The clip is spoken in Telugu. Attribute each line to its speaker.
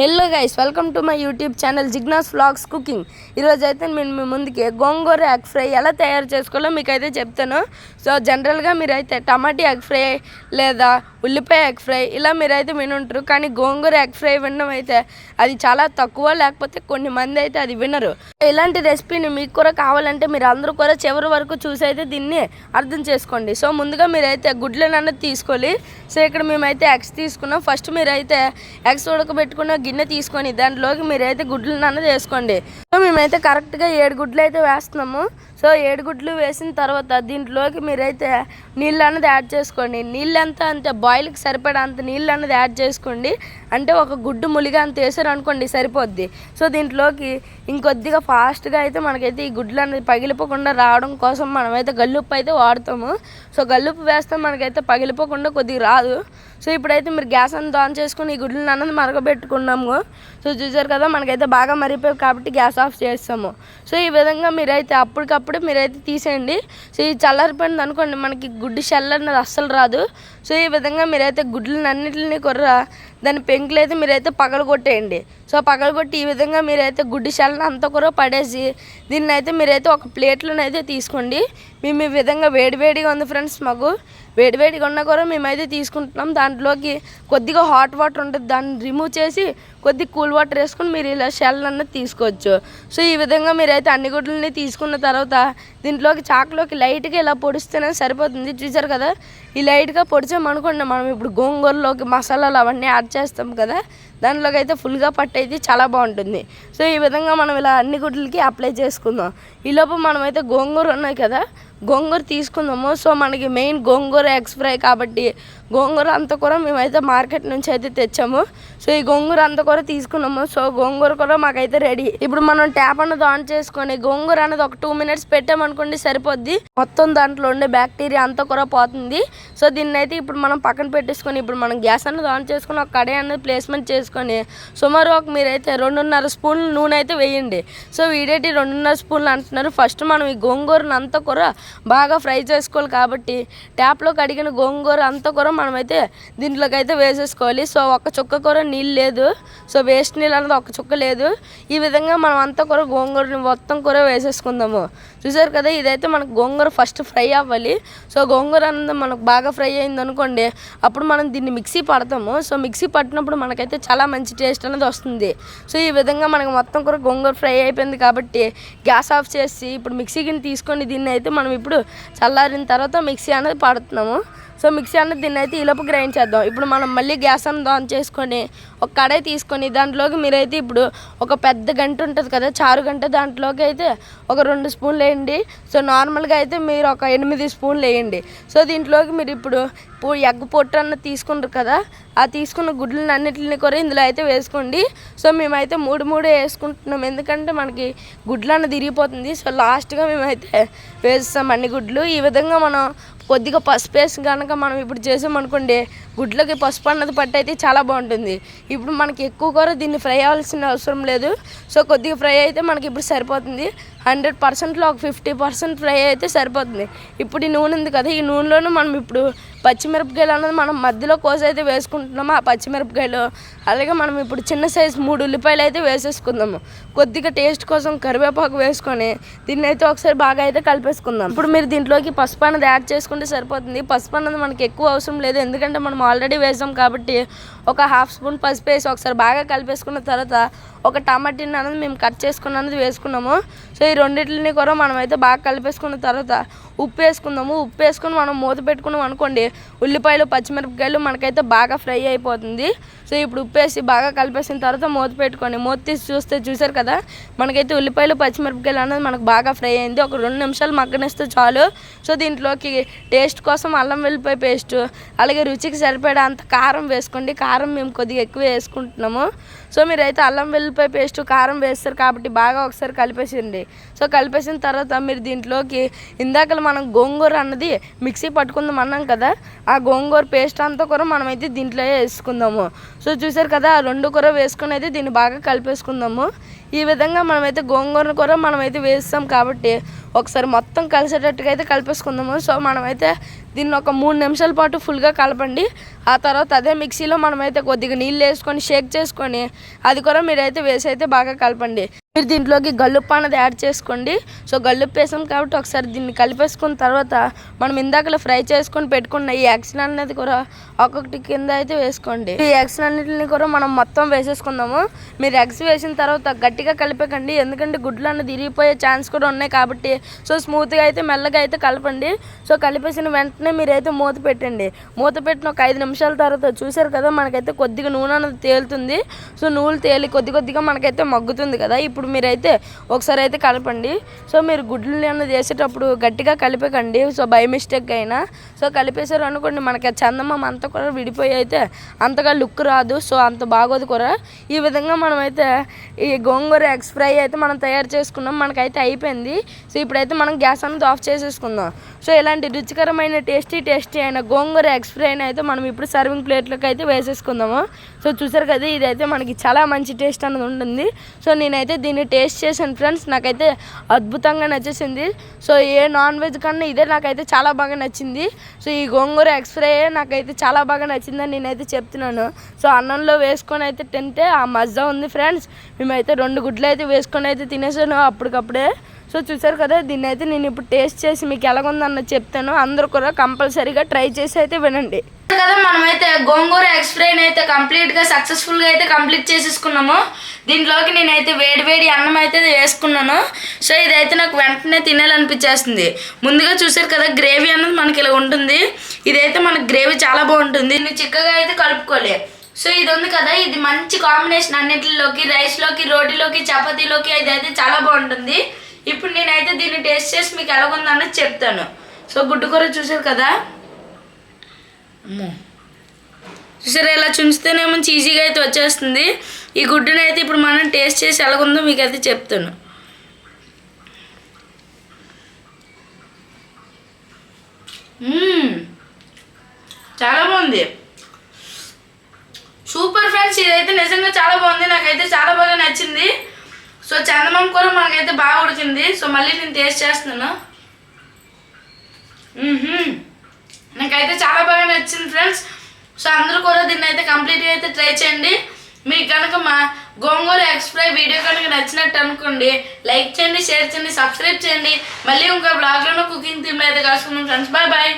Speaker 1: Hello guys welcome to my YouTube channel Jigna's flags cooking ఈరోజు అయితే నేను మీ ముందుకి గోంగూర ఎగ్ ఫ్రై ఎలా తయారు చేసుకోవాలో మీకు అయితే చెప్తాను సో జనరల్గా మీరైతే టమాటా ఎగ్ ఫ్రై లేదా ఉల్లిపాయ ఎగ్ ఫ్రై ఇలా మీరైతే వినుంటారు. కానీ గోంగూర ఎగ్ ఫ్రై వినడం అయితే అది చాలా తక్కువ లేకపోతే కొన్ని మంది అయితే అది వినరు. ఇలాంటి రెసిపీని మీకు కూడా కావాలంటే మీరు అందరూ కూడా చివరి వరకు చూసి అయితే దీన్ని అర్థం చేసుకోండి. సో ముందుగా మీరైతే గుడ్లను అన్నది తీసుకోవాలి. సో ఇక్కడ మేమైతే ఎగ్స్ తీసుకున్నాం. ఫస్ట్ మీరైతే ఎగ్స్ ఉడకబెట్టుకున్న గిన్నె తీసుకొని దాంట్లోకి మీరైతే గుడ్లను అన్నది వేసుకోండి. సో మేమైతే కరెక్ట్గా ఏడు గుడ్లు అయితే వేస్తున్నాము. సో ఏడు గుడ్లు వేసిన తర్వాత దీంట్లోకి మీరైతే నీళ్ళు అన్నది యాడ్ చేసుకోండి. నీళ్ళు ఎంత అంటే బాయిల్కి సరిపడా అంత నీళ్ళు అన్నది యాడ్ చేసుకోండి. అంటే ఒక గుడ్డు ములిగా అంత వేసారు అనుకోండి సరిపోద్ది. సో దీంట్లోకి ఇంకొద్దిగా ఫాస్ట్గా అయితే మనకైతే ఈ గుడ్లు అనేది పగిలిపోకుండా రావడం కోసం మనమైతే గల్లుప్పు అయితే వాడతాము. సో గల్లుప్పు వేస్తే మనకైతే పగిలిపోకుండా కొద్దిగా రాదు. సో ఇప్పుడైతే మీరు గ్యాస్ అంతా ఆన్ చేసుకుని ఈ గుడ్లను అన్నది మరగబెట్టుకున్నాము. సో చూసారు కదా మనకైతే బాగా మరిగిపోయి కాబట్టి గ్యాస్ ఆఫ్ చేస్తాము. సో ఈ విధంగా మీరైతే అప్పటికప్పుడు మీరైతే తీసేయండి. సో ఈ చల్లారిపోయింది అనుకోండి మనకి గుడ్డు షెల్ అనేది అస్సలు రాదు. సో ఈ విధంగా మీరైతే గుడ్లను అన్నింటిని కొర్ర దాని పెంకులు అయితే మీరైతే పగలగొట్టేయండి. సో పగలగొట్టి ఈ విధంగా మీరైతే గుడ్డి షెల్ని అంతా కూడా పడేసి దీన్ని అయితే మీరైతే ఒక ప్లేట్లోనైతే తీసుకోండి. మేము ఈ విధంగా వేడివేడిగా ఉంది ఫ్రెండ్స్ మాకు. వేడివేడిగా ఉన్నా కూడా మేమైతే తీసుకుంటున్నాం. దాంట్లోకి కొద్దిగా హాట్ వాటర్ ఉంటుంది. దాన్ని రిమూవ్ చేసి కొద్దిగా కూల్ వాటర్ వేసుకుని మీరు ఇలా షెల్ అన్నది తీసుకోవచ్చు. సో ఈ విధంగా మీరైతే అన్ని గుడ్లని తీసుకున్న తర్వాత దీంట్లోకి చాకులోకి లైట్గా ఇలా పొడిస్తేనే సరిపోతుంది. చూసారు కదా? ఈ లైట్గా పొడిచామనుకోండి మనం ఇప్పుడు గోంగూరలోకి మసాలాలు అవన్నీ యాడ్ చేస్తాం కదా? దాంట్లోకి అయితే ఫుల్గా పట్టయితే చాలా బాగుంటుంది. సో ఈ విధంగా మనం ఇలా అన్ని గుడ్లకి అప్లై చేసుకుందాం. ఈలోపు మనమైతే గోంగూర ఉన్నాయి కదా? గోంగూర తీసుకుందాము. సో మనకి మెయిన్ గోంగూర ఎగ్స్ ఫ్రై కాబట్టి గోంగూర అంతా కూడా మేమైతే మార్కెట్ నుంచి అయితే తెచ్చాము. సో ఈ గోంగూర అంత కూడా తీసుకున్నాము. సో గోంగూర కూడా మాకైతే రెడీ ఇప్పుడు మనం ట్యాప్ అన్నది ఆన్ చేసుకొని గోంగూర అనేది ఒక టూ మినిట్స్ పెట్టామనుకోండి సరిపోద్ది. మొత్తం దాంట్లో ఉండే బ్యాక్టీరియా అంత కూడా పోతుంది. సో దీన్ని అయితే ఇప్పుడు మనం పక్కన పెట్టేసుకొని ఇప్పుడు మనం గ్యాస్ అన్నది ఆన్ చేసుకొని ఒక కడాయి అనేది ప్లేస్మెంట్ చేసుకొని సుమారు ఒక మీరైతే రెండున్నర స్పూన్లు నూనె అయితే వేయండి. సో వీడేటి రెండున్నర స్పూన్లు అంటున్నారు. ఫస్ట్ మనం ఈ గోంగూరను అంత కూడా బాగా ఫ్రై చేసుకోవాలి కాబట్టి ట్యాప్లో కడిగిన గోంగూర అంతా కూడా మనమైతే దీంట్లోకి అయితే వేసేసుకోవాలి. సో ఒక చుక్క కూర నీళ్ళు లేదు. సో వేస్ట్ నీళ్ళు అనేది ఒక చుక్క లేదు. ఈ విధంగా మనం అంత కూడా గోంగూరని మొత్తం కూర వేసేసుకుందాము. చూసారు కదా ఇదైతే మనకు గోంగూర ఫస్ట్ ఫ్రై అవ్వాలి. సో గోంగూర అనేది మనకు బాగా ఫ్రై అయింది అనుకోండి అప్పుడు మనం దీన్ని మిక్సీ పడతాము. సో మిక్సీ పట్టినప్పుడు మనకైతే చాలా మంచి టేస్ట్ అనేది వస్తుంది. సో ఈ విధంగా మనకు మొత్తం కూడా గోంగూర ఫ్రై అయిపోయింది కాబట్టి గ్యాస్ ఆఫ్ చేసి ఇప్పుడు మిక్సీ గిన్నె తీసుకొని దీన్ని అయితే మనం ఇప్పుడు చల్లారిన తర్వాత మిక్సీ అనేది పడుతున్నాము. సో మిక్సీ అన్నది దీన్ని అయితే ఈలోపు గ్రైండ్ చేద్దాం. ఇప్పుడు మనం మళ్ళీ గ్యాస్ అన్నది ఆన్ చేసుకొని ఒక కడాయి తీసుకొని దాంట్లోకి మీరైతే ఇప్పుడు ఒక పెద్ద గంట ఉంటుంది కదా చారు గంట దాంట్లోకి అయితే ఒక రెండు స్పూన్లు వేయండి. సో నార్మల్గా అయితే మీరు ఒక ఎనిమిది స్పూన్లు వేయండి. సో దీంట్లోకి మీరు ఇప్పుడు ఎగ్ పొట్టు అన్నది తీసుకుంటారు కదా ఆ తీసుకున్న గుడ్లను అన్నిటిని కూడా ఇందులో అయితే వేసుకోండి. సో మేమైతే మూడు మూడు వేసుకుంటున్నాం. ఎందుకంటే మనకి గుడ్లు అన్న తిరిగిపోతుంది. సో లాస్ట్గా మేమైతే వేస్తాం అన్ని గుడ్లు. ఈ విధంగా మనం కొద్దిగా పసుపు వేసి కనుక మనం ఇప్పుడు చేసామనుకోండి గుడ్లకి పసుపు అన్నది పట్టు అయితే చాలా బాగుంటుంది. ఇప్పుడు మనకి ఎక్కువ కూర దీన్ని ఫ్రై అవ్వాల్సిన అవసరం లేదు. సో కొద్దిగా ఫ్రై అయితే మనకి ఇప్పుడు సరిపోతుంది. హండ్రెడ్ పర్సెంట్లో ఒక ఫిఫ్టీ పర్సెంట్ ఫ్రై అయితే సరిపోతుంది. ఇప్పుడు ఈ నూనె ఉంది కదా ఈ నూనెలోనే మనం ఇప్పుడు పచ్చిమిరపకాయలు అన్నది మనం మధ్యలో కోసి అయితే వేసుకుంటున్నాము? ఆ పచ్చిమిరపకాయలు. అలాగే మనం ఇప్పుడు చిన్న సైజు మూడు ఉల్లిపాయలు అయితే వేసేసుకుందాము. కొద్దిగా టేస్ట్ కోసం కరివేపాకు వేసుకొని దీన్ని అయితే ఒకసారి బాగా అయితే కలిపేసుకుందాం. ఇప్పుడు మీరు దీంట్లోకి పసుపు అన్నది యాడ్ చేసుకుంటే సరిపోతుంది. పసుపు అన్నది మనకి ఎక్కువ అవసరం లేదు. ఎందుకంటే మనం ఆల్రెడీ వేసాం కాబట్టి ఒక హాఫ్ స్పూన్ పసుపు వేసి ఒకసారి బాగా కలిపేసుకున్న తర్వాత ఒక టమాటీని అనేది మేము కట్ చేసుకున్న అనేది వేసుకున్నాము. సో ఈ రెండింటిని కూడా మనమైతే బాగా కలిపేసుకున్న తర్వాత ఉప్పు వేసుకుందాము. ఉప్పు వేసుకుని మనం మూత పెట్టుకున్నాం అనుకోండి ఉల్లిపాయలు పచ్చిమిరపకాయలు మనకైతే బాగా ఫ్రై అయిపోతుంది. సో ఇప్పుడు ఉప్పు వేసి బాగా కలిపేసిన తర్వాత మూత పెట్టుకోండి. మూత తీసి చూస్తే చూసారు కదా మనకైతే ఉల్లిపాయలు పచ్చిమిరపకాయలు అనేది మనకు బాగా ఫ్రై అయింది. ఒక రెండు నిమిషాలు మగ్గనిస్తే చాలు. సో దీంట్లోకి టేస్ట్ కోసం అల్లం వెల్లిపాయ పేస్ట్ అలాగే రుచికి సరిపడా అంత కారం వేసుకోండి. కారం మేము కొద్దిగా ఎక్కువ వేసుకుంటున్నాము. సో మీరైతే అల్లం వెల్లిపాయ పేస్ట్ కారం వేస్తారు కాబట్టి బాగా ఒకసారి కలిపేసిండి సో కలిపేసిన తర్వాత మీరు దీంట్లోకి ఇందాక మనం గోంగూర అన్నది మిక్సీ పట్టుకుందాం అన్నాం కదా ఆ గోంగూర పేస్ట్ అంతా కూడా మనమైతే దీంట్లో వేసుకుందాము. సో చూసారు కదా ఆ రెండు కూర వేసుకుని అయితే దీన్ని బాగా కలిపేసుకుందాము. ఈ విధంగా మనమైతే గోంగూరను కూడా మనమైతే వేస్తాం కాబట్టి ఒకసారి మొత్తం కలిసేటట్టుగా అయితే కలిపేసుకుందాము. సో మనమైతే దీన్ని ఒక మూడు నిమిషాల పాటు ఫుల్గా కలపండి. ఆ తర్వాత అదే మిక్సీలో మనమైతే కొద్దిగా నీళ్ళు వేసుకొని షేక్ చేసుకొని అది కూడా మీరైతే వేసి అయితే బాగా కలపండి. మీరు దీంట్లోకి గల్లుప్పు అనేది యాడ్ చేసుకోండి. సో గల్లుప్పు వేసాం కాబట్టి ఒకసారి దీన్ని కలిపేసుకున్న తర్వాత మనం ఇందాకలో ఫ్రై చేసుకొని పెట్టుకున్న ఈ యాక్షన్ అనేది కూడా ఒక్కొక్కటి కింద అయితే వేసుకోండి. ఈ యాక్షన్ అన్నిటిని కూడా మనం మొత్తం వేసేసుకుందాము. మీరు ఎగ్స్ వేసిన తర్వాత గట్టిగా కలిపేకండి. ఎందుకంటే గుడ్లు అన్నది ఇరిగిపోయే ఛాన్స్ కూడా ఉన్నాయి కాబట్టి సో స్మూత్గా అయితే మెల్లగా అయితే కలపండి. సో కలిపేసిన వెంటనే మీరైతే మూత పెట్టండి. మూత పెట్టిన ఒక ఐదు నిమిషాల తర్వాత చూసారు కదా మనకైతే కొద్దిగా నూనె అనేది తేలుతుంది. సో నూనె తేలి కొద్ది కొద్దిగా మనకైతే మగ్గుతుంది కదా. ఇప్పుడు మీరైతే ఒకసారి అయితే కలపండి. సో మీరు గుడ్లు అన్నది వేసేటప్పుడు గట్టిగా కలిపేకండి. సో బై మిస్టేక్ అయినా. సో కలిపేశారు అనుకోండి మనకి ఆ చందమామ అంతా కూడా విడిపోయి అయితే అంతగా లుక్ రాదు. సో అంత బాగోదు కూర. ఈ విధంగా మనమైతే ఈ గోంగూర ఎగ్స్ ఫ్రై అయితే మనం తయారు చేసుకున్నాం. మనకైతే అయిపోయింది. సో ఇప్పుడైతే మనం గ్యాస్ అనేది ఆఫ్ చేసేసుకుందాం. సో ఇలాంటి రుచికరమైన టేస్టీ టేస్టీ అయిన గోంగూర ఎగ్స్ ఫ్రైని అయితే మనం ఇప్పుడు సర్వింగ్ ప్లేట్లోకి అయితే వేసేసుకుందాము. సో చూసారు కదా ఇదైతే మనకి చాలా మంచి టేస్ట్ అనేది ఉంటుంది. సో నేనైతే దీన్ని టేస్ట్ చేశాను ఫ్రెండ్స్. నాకైతే అద్భుతంగా నచ్చేసింది. సో ఏ నాన్ వెజ్ కన్నా ఇదే నాకైతే చాలా బాగా నచ్చింది. సో ఈ గోంగూర ఎగ్స్ నాకైతే చాలా బాగా నచ్చిందని నేనైతే చెప్తున్నాను. సో అన్నంలో వేసుకొని అయితే తింటే ఆ మజా ఉంది ఫ్రెండ్స్. మేమైతే రెండు గుడ్లు అయితే వేసుకొని అయితే తినేసాను అప్పటికప్పుడే. సో చూసారు కదా దీన్ని అయితే నేను ఇప్పుడు టేస్ట్ చేసి మీకు ఎలాగుందన్న చెప్తాను. అందరూ కూడా కంపల్సరీగా ట్రై చేసి అయితే వినండి. కదా మనమైతే గోంగూర ఎక్స్ప్రెయిన్ అయితే కంప్లీట్గా సక్సెస్ఫుల్గా అయితే కంప్లీట్ చేసేసుకున్నాము. దీంట్లోకి నేనైతే వేడి వేడి అన్నం అయితే వేసుకున్నాను. సో ఇదైతే నాకు వెంటనే తినాలనిపించేస్తుంది. ముందుగా చూసారు కదా గ్రేవీ అన్నది మనకి ఇలా ఉంటుంది. ఇదైతే మనకి గ్రేవీ చాలా బాగుంటుంది. దీన్ని చిక్కగా అయితే కలుపుకోలే సో ఇది ఉంది కదా ఇది మంచి కాంబినేషన్ అన్నిటిలోకి రైస్లోకి రోటీలోకి చపాతీలోకి ఇదైతే చాలా బాగుంటుంది. ఇప్పుడు నేనైతే దీన్ని టేస్ట్ చేసి మీకు ఎలాగుందన్నది చెప్తాను. సో గుడ్డు కూర చూసారు కదా చూసారా ఇలా చుంచితేనేమో ఈజీగా అయితే వచ్చేస్తుంది. ఈ గుడ్డుని అయితే ఇప్పుడు మనం టేస్ట్ చేసి ఎలాగుందో మీకు అయితే చెప్తాను చాలా బాగుంది. సూపర్ ఫ్రెండ్స్ ఇదైతే నిజంగా చాలా బాగుంది. నాకైతే చాలా బాగా నచ్చింది. సో చందమం కూర మనకైతే బాగా ఉడికింది. సో మళ్ళీ నేను టేస్ట్ చేస్తున్నాను. నాకైతే చాలా బాగా నచ్చింది ఫ్రెండ్స్. సో అందరూ కూడా దీన్ని అయితే కంప్లీట్గా అయితే ట్రై చేయండి. మీకు కనుక మా గోంగూర ఎక్స్ప్రై వీడియో కనుక నచ్చినట్టు అనుకోండి లైక్ చేయండి షేర్ చేయండి సబ్స్క్రైబ్ చేయండి. మళ్ళీ ఇంకా బ్లాగ్లోనూ కుకింగ్ థీమ్ అయితే కలుసుకుందాం ఫ్రెండ్స్. Bye bye.